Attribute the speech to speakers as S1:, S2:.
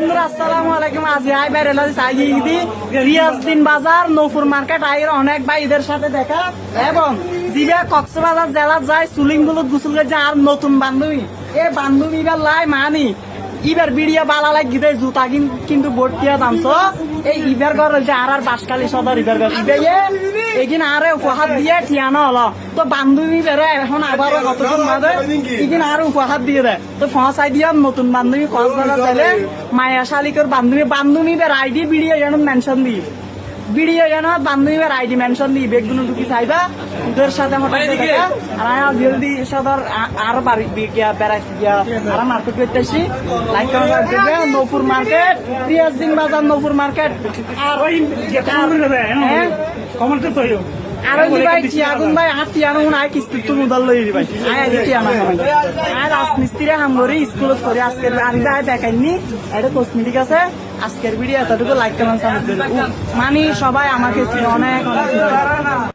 S1: বন্ধুরা, আসসালামু আলাইকুম। আজ আই বাইরে লাজি সাই রিয়াজদিন বাজার নৌপুর মার্কেট, আইয়ের অনেক ভাইদের সাথে দেখা। এবং জিবে কক্সবাজার জেলা যায় সুলিংগুলো গুসুল আর নতুন বান্ধবী। এ বান্ধবী বা লাই মানি ইবার বিড়িয়া বালা লাগি দেয়, জুতা কিন- কিন্তু বটিয়া দামছ। এই ইবার ঘর যে আর আর বাসকালি সদর ইবার ঘর। ইবে এগিন আরে উপহার দিয়ে ঠিয়ানো হলো। তো বান্ধবী বেরো এখন আবার কতক্ষণ বাদে, এগিন আর উপহার দিয়ে দেয়। তো ফসাই দিয়ে নতুন বান্ধবী কক্সবাজার চাইলে মায়া শালিকর বান্ধবী। বান্ধবী বের আইডি বিড়িয়া যেন মেনশন দিই ভিডিও যেন বান্ধবীর আইডি মেনশন দিই বেগগুলো ঢুকি চাইবা তোর সাথে দেখা আর আমি জলদি সদর আরও বাড়ি গিয়া বেড়াই গিয়া আর মার্কেট করতেছি। লাইক নৌপুর মার্কেট পিয়াজ দিন বাজার নৌপুর মার্কেট আর হ্যাঁ?
S2: কমেন্ট তো
S1: আর ওই ভাই টিয়াগুন ভাই আর টিয়ানো আয় কিস্তি তো মুদাল লই ভাই আয় আজ ভাই আয় রাজমিস্ত্রি হাম করি স্কুলত করি আজকের আমি দেখাইনি। এটা কসমেটিক আছে। আজকের ভিডিও এতটুকু লাইক কমেন্ট মানে সবাই আমাকে অনেক অনেক।